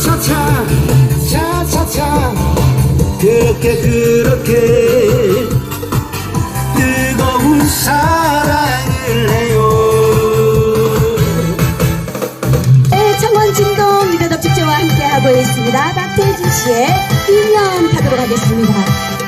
차차차 차차차. 그렇게 그렇게 뜨거운 사랑을 해요. 네 청원진동 유대덕 축제와 함께하고 있습니다. 박태진 씨의 인연 타도록 하겠습니다.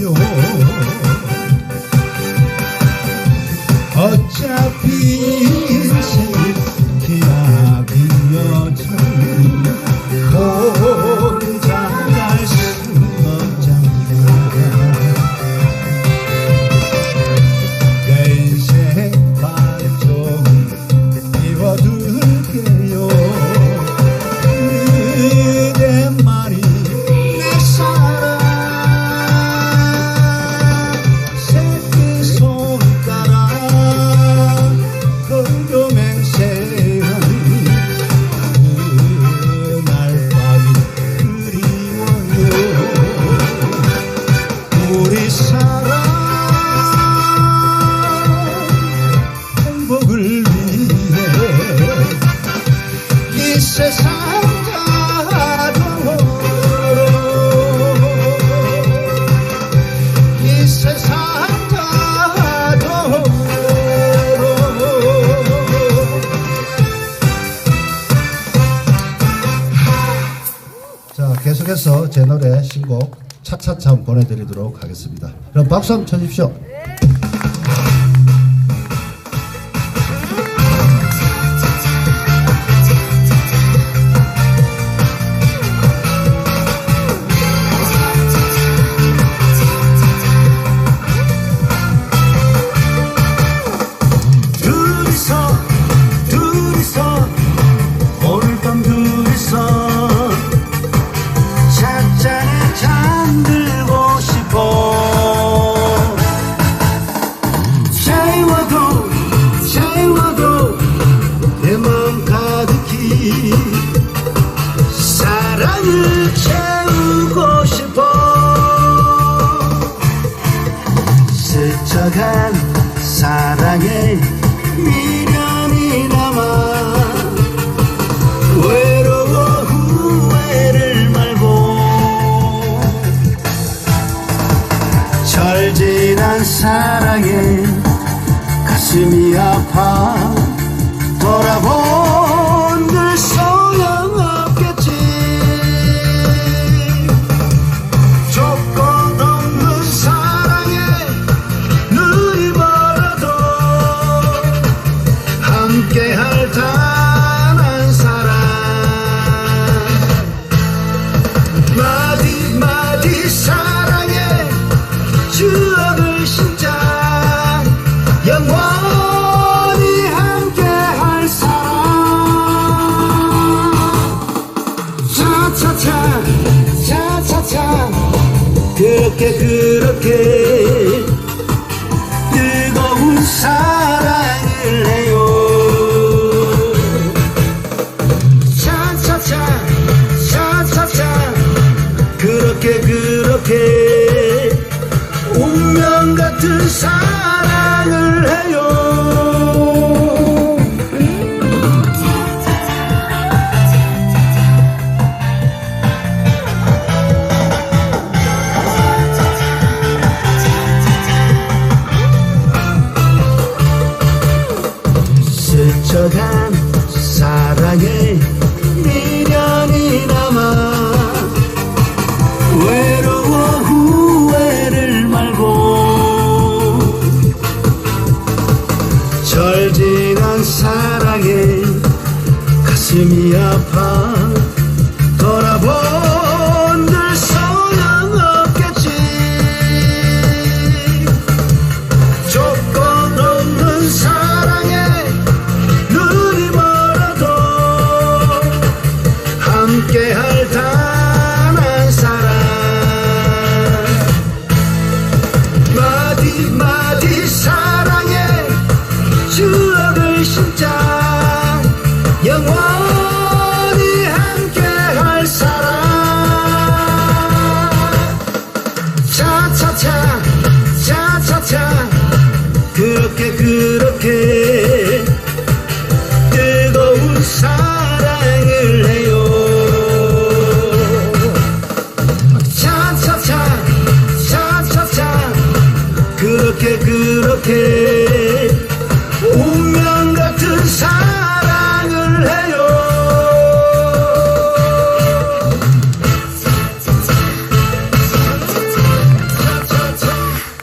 걸려 어차피 인생 계약이여도 계속해서 제 노래 신곡 차차참 보내드리도록 하겠습니다. 그럼 박수 한번 쳐주십시오. 사랑에 가슴이 아파. 그렇게 그렇게 뜨거운 사랑을 해요? 차차차 차차차. 그렇게 그렇게 운명 같은 사랑을 해요 가슴이 아파. 돌아본들 소용 없겠지 조건 없는 사랑에 눈이 멀어도 함께할 단 한 사랑. 마디 마디 사랑에 추억을 심자